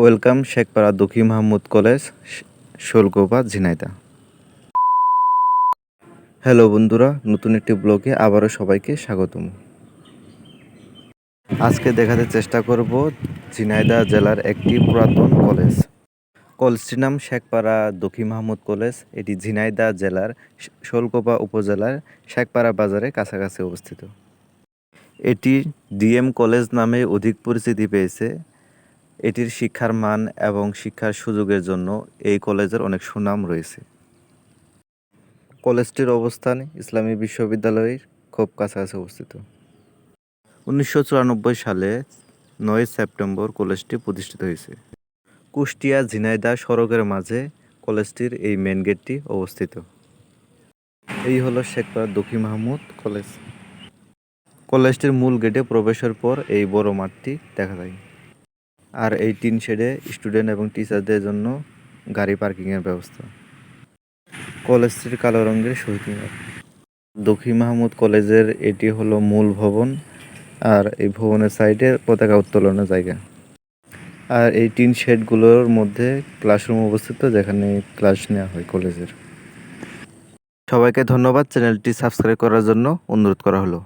Welcome, Shekhpara Dakshin Mahmud college, Sholkopa, Jhenaidah. Hello বন্ধুরা, নতুন একটি ব্লগে আবারও সবাইকে স্বাগতম। আজকে দেখাতে চেষ্টা করব ঝিনাইদা জেলার একটি পুরাতন কলেজ। কলেজটির নাম শেখপাড়া দক্ষিণ মাহমুদ কলেজ। এটি ঝিনাইদা জেলার শোলকোপা উপজেলার শেখপাড়া বাজারে কাছাকাছি অবস্থিত। এটি ডিএম কলেজ নামে অধিক পরিচিতি পেয়েছে। এটির শিক্ষার মান এবং শিক্ষার সুযোগের জন্য এই কলেজের অনেক সুনাম রয়েছে। কলেজটির অবস্থান ইসলামী বিশ্ববিদ্যালয়ের খুব কাছাকাছি অবস্থিত। উনিশশো চুরানব্বই সালে নয় সেপ্টেম্বর কলেজটি প্রতিষ্ঠিত হয়েছে। কুষ্টিয়া ঝিনাইদা সড়কের মাঝে কলেজটির এই মেন গেটটি অবস্থিত। এই হলো শেখপাড়া দক্ষিণ মাহমুদ কলেজ। কলেজটির মূল গেটে প্রবেশের পর এই বড় মাঠটি দেখা যায়। আর এই টিন শেডে স্টুডেন্ট এবং টিচারদের জন্য গাড়ি পার্কিংয়ের ব্যবস্থা। কলেজটির কালো রঙের শহীদ মিনার। দক্ষিণ মাহমুদ কলেজের এটি হলো মূল ভবন, আর এই ভবনের সাইডে পতাকা উত্তোলনের জায়গা। আর এই টিন শেডগুলোর মধ্যে ক্লাসরুম অবস্থিত, যেখানে ক্লাস নেওয়া হয় কলেজের। সবাইকে ধন্যবাদ চ্যানেলটি সাবস্ক্রাইব করার জন্য অনুরোধ করা হলো।